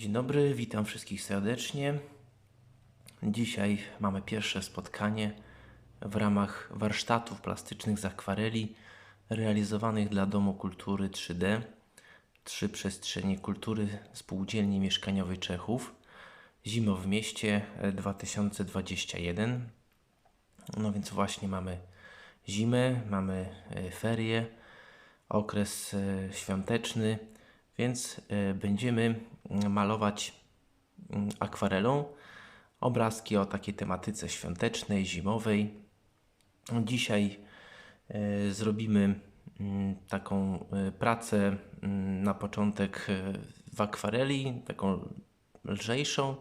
Dzień dobry, witam wszystkich serdecznie. Dzisiaj mamy pierwsze spotkanie w ramach warsztatów plastycznych z akwareli realizowanych dla Domu Kultury 3D, trzy przestrzenie kultury Spółdzielni Mieszkaniowej Czechów. Zimo w mieście e, 2021. No więc właśnie mamy zimę, mamy e, ferie, okres e, świąteczny, więc e, będziemy mm, malować mm, akwarelą obrazki o takiej tematyce świątecznej, zimowej. Dzisiaj e, zrobimy mm, taką e, pracę na początek w akwareli, taką lżejszą,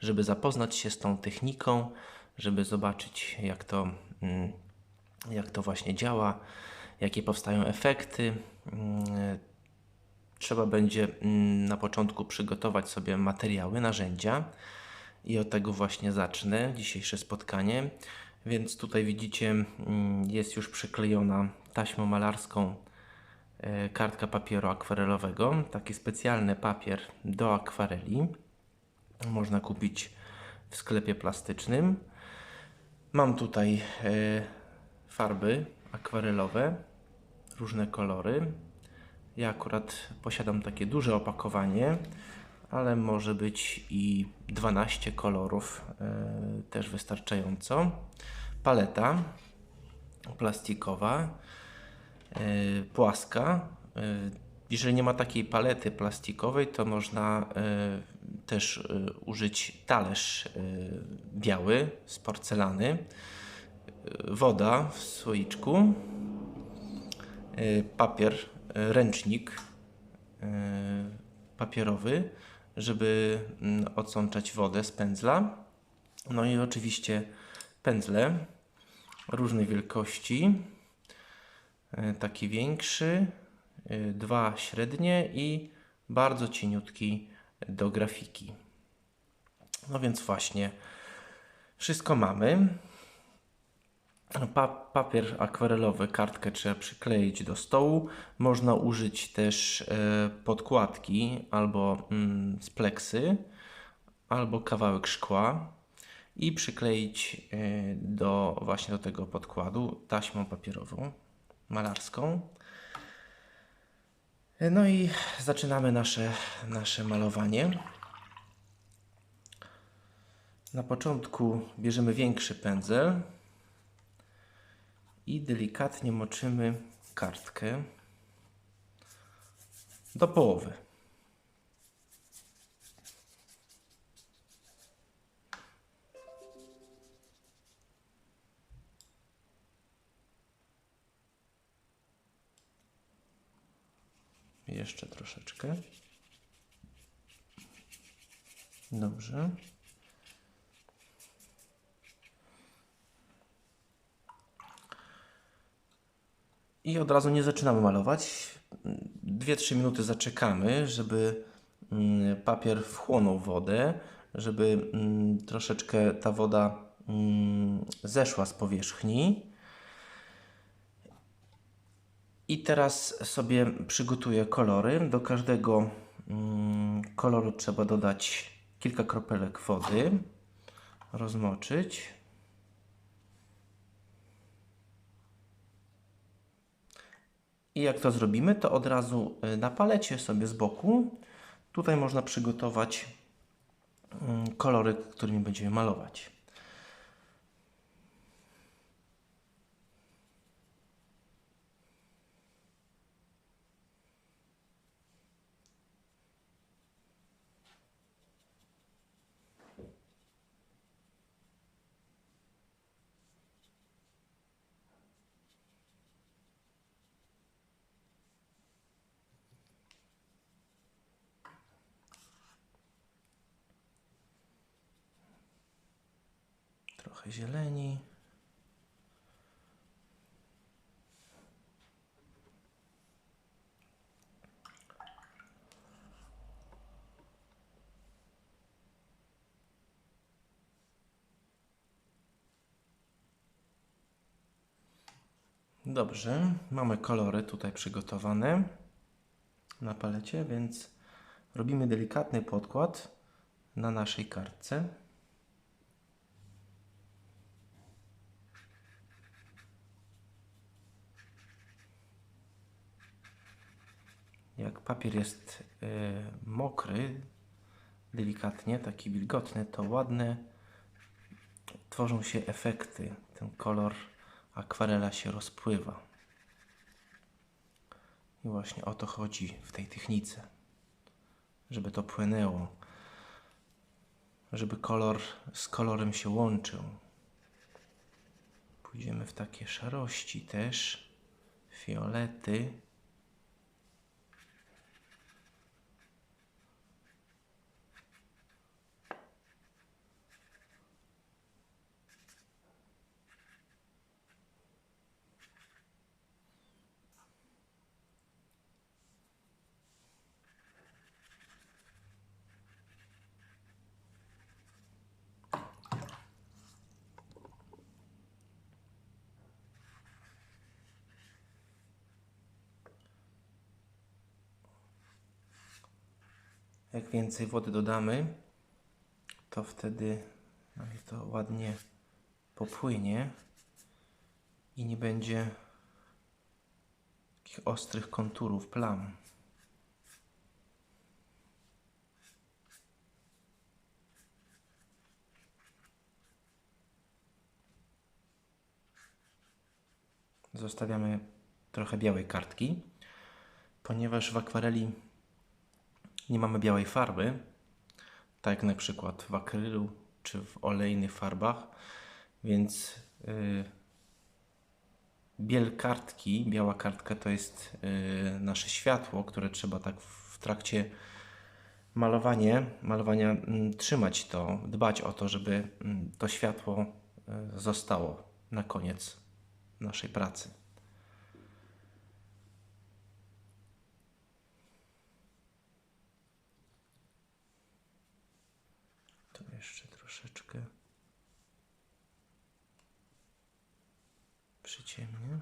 żeby zapoznać się z tą techniką, żeby zobaczyć jak to, jak to właśnie działa, jakie powstają efekty. Trzeba będzie mm, na początku przygotować sobie materiały, narzędzia i od tego właśnie zacznę dzisiejsze spotkanie. Więc tutaj widzicie, mm, jest już przyklejona taśmą malarską e, kartka papieru akwarelowego. Taki specjalny papier do akwareli. Można kupić w sklepie plastycznym. Mam tutaj e, farby akwarelowe, różne kolory. Ja akurat posiadam takie duże opakowanie, ale może być i 12 kolorów, e, też wystarczająco. Paleta plastikowa, e, płaska. E, jeżeli nie ma takiej palety plastikowej, to można też użyć talerz biały z porcelany, woda w słoiczku, papier, ręcznik e, papierowy, żeby mm, odsączać wodę z pędzla. No i oczywiście pędzle różnej wielkości. E, Taki większy, e, dwa średnie i bardzo cieniutki do grafiki. No więc właśnie wszystko mamy. Pa papier akwarelowy, kartkę trzeba przykleić do stołu. Można użyć też e, podkładki albo mm, z pleksy, albo kawałek szkła i przykleić e, do właśnie do tego podkładu taśmą papierową, malarską. E, No i zaczynamy nasze, nasze malowanie. Na początku bierzemy większy pędzel i delikatnie moczymy kartkę do połowy. Jeszcze troszeczkę. Dobrze. I od razu nie zaczynamy malować. 2-3 minuty zaczekamy, żeby mm, papier wchłonął wodę, żeby mm, troszeczkę ta woda mm, zeszła z powierzchni. I teraz sobie przygotuję kolory. Do każdego koloru trzeba dodać kilka kropelek wody, rozmoczyć. I jak to zrobimy, to od razu y, na palecie sobie z boku, tutaj można przygotować mm, kolory, którymi będziemy malować. Trochę zieleni. Dobrze, mamy kolory tutaj przygotowane na palecie, więc Robimy delikatny podkład na naszej kartce. Jak papier jest e, mokry, delikatnie, taki wilgotny, to ładne tworzą się efekty. Ten kolor akwarela się rozpływa. I właśnie o to chodzi w tej technice. Żeby to płynęło. Żeby kolor z kolorem się łączył. Pójdziemy w takie szarości też. Fiolety. Jak więcej wody dodamy, to wtedy nam to ładnie popłynie i nie będzie takich ostrych konturów, plam. Zostawiamy trochę białej kartki, ponieważ w akwareli nie mamy białej farby, tak jak na przykład w akrylu czy w olejnych farbach, więc yy, biel kartki, biała kartka to jest yy, nasze światło, które trzeba tak w trakcie malowanie, malowania mm, trzymać to, dbać o to, żeby mm, to światło y, zostało na koniec naszej pracy. Tu jeszcze troszeczkę przyciemnię.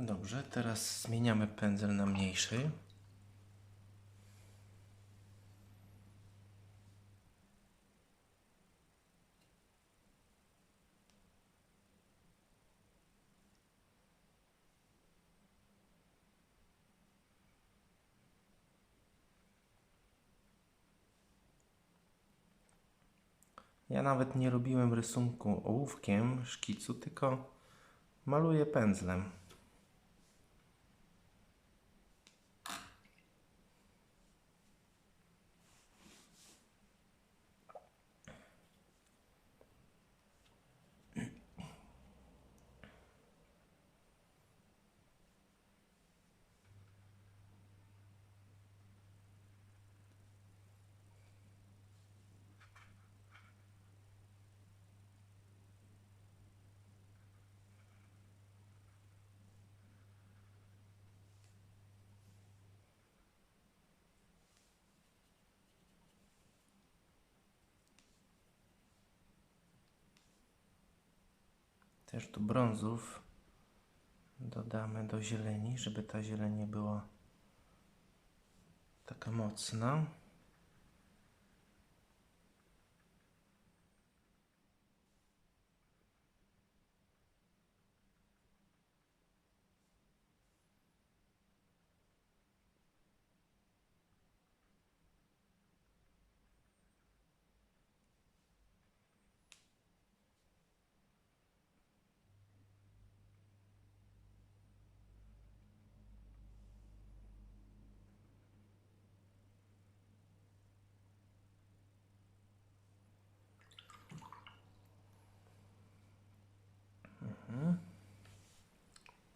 Dobrze, teraz zmieniamy pędzel na mniejszy. Ja nawet nie robiłem rysunku ołówkiem, szkicu, tylko maluję pędzlem. Też tu brązów dodamy do zieleni, żeby ta zieleń nie była taka mocna.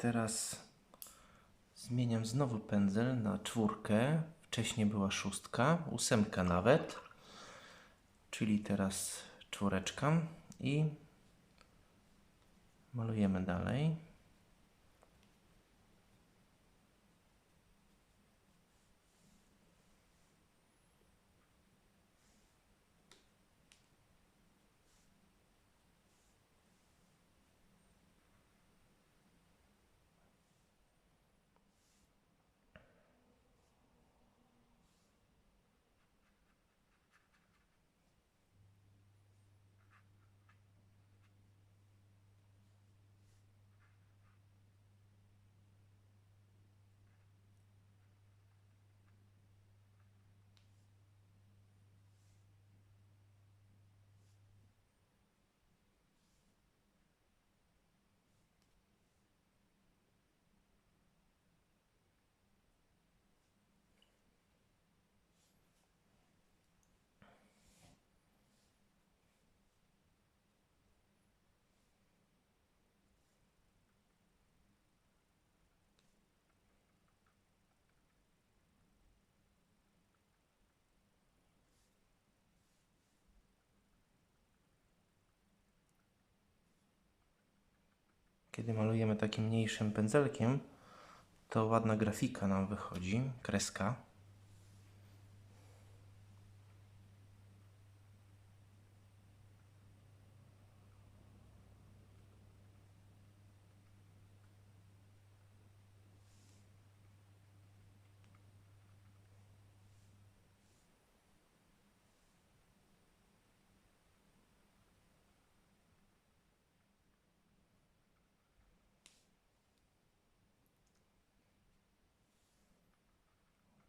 Teraz zmieniam znowu pędzel na czwórkę. Wcześniej była szóstka, ósemka nawet. Czyli teraz czwóreczka i malujemy dalej. Kiedy malujemy takim mniejszym pędzelkiem, to ładna grafika nam wychodzi, kreska.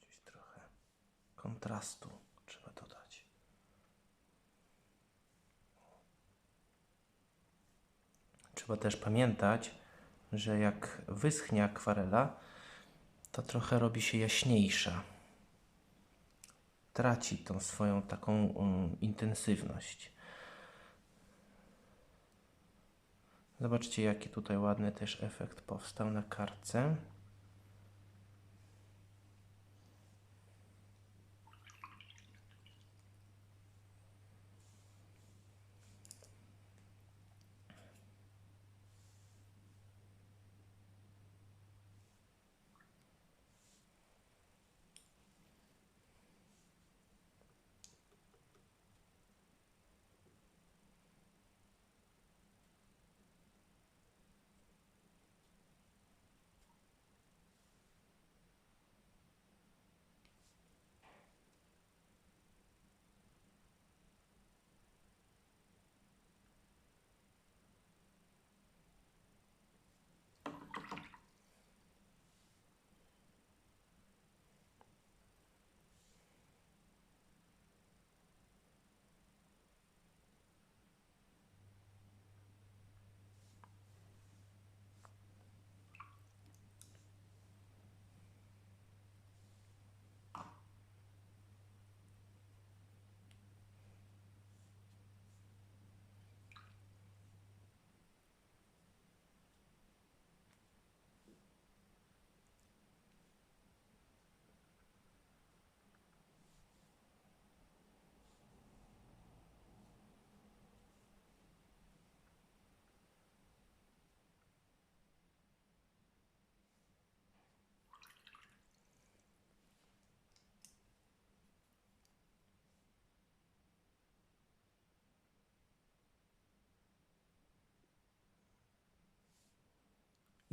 Gdzieś trochę kontrastu trzeba dodać. Trzeba też pamiętać, że jak wyschnie akwarela, to trochę robi się jaśniejsza. Traci tą swoją taką um, intensywność. Zobaczcie, jaki tutaj ładny też efekt powstał na kartce.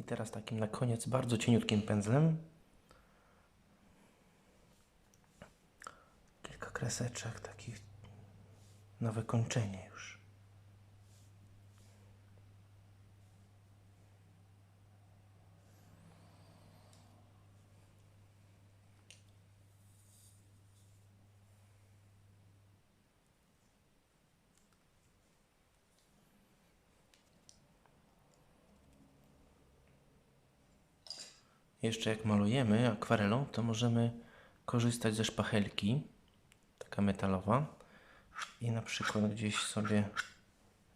I teraz takim na koniec bardzo cieniutkim pędzlem kilka kreseczek takich na wykończenie już. Jeszcze jak malujemy akwarelą, to możemy korzystać ze szpachelki, taka metalowa, i na przykład gdzieś sobie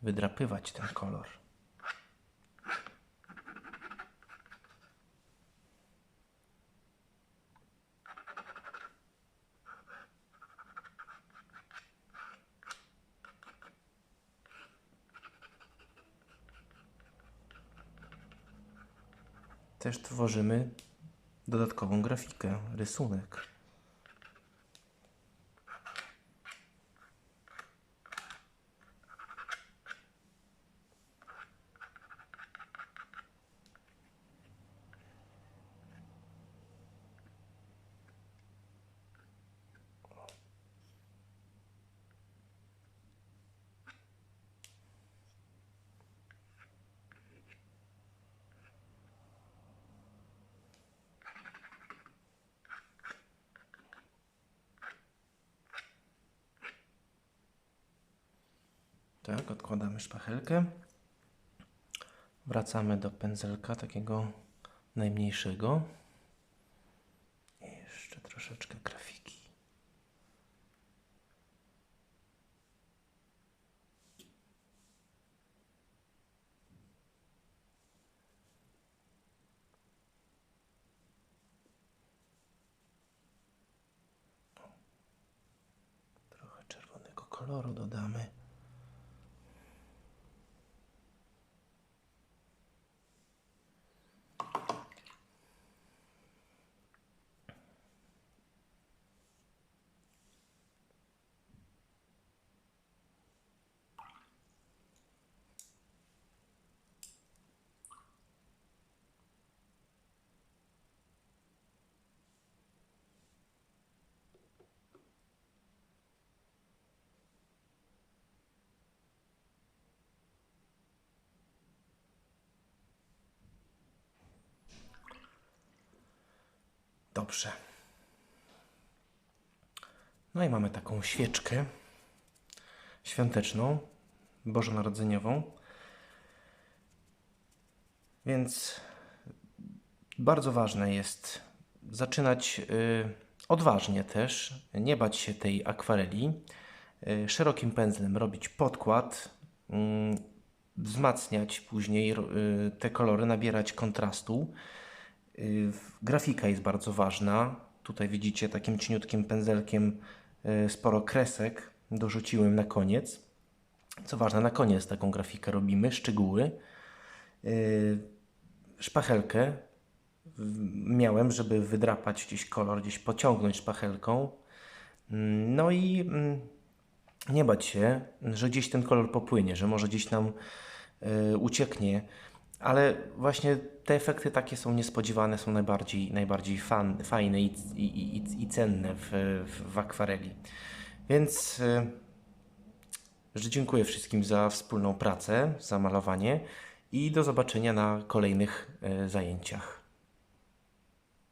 wydrapywać ten kolor. Też tworzymy dodatkową grafikę, rysunek. Tak, odkładamy szpachelkę. Wracamy do pędzelka takiego najmniejszego. I jeszcze troszeczkę grafiki. Trochę czerwonego koloru dodamy. Dobrze. No i mamy taką świeczkę świąteczną, bożonarodzeniową. Więc bardzo ważne jest zaczynać y, odważnie też, nie bać się tej akwareli. Y, szerokim pędzlem robić podkład, mm, wzmacniać później y, te kolory, nabierać kontrastu. Y, Grafika jest bardzo ważna. Tutaj widzicie takim cieniutkim pędzelkiem y, sporo kresek dorzuciłem na koniec. Co ważne, na koniec taką grafikę robimy, szczegóły. Y, Szpachelkę miałem, żeby wydrapać gdzieś kolor, gdzieś pociągnąć szpachelką. Mm, No i mm, nie bać się, że gdzieś ten kolor popłynie, że może gdzieś nam ucieknie, ale właśnie te efekty takie są niespodziewane, są najbardziej, najbardziej fan, fajne i, i, i, i cenne w, w, w akwareli. Więc y, że dziękuję wszystkim za wspólną pracę, za malowanie i do zobaczenia na kolejnych y, zajęciach.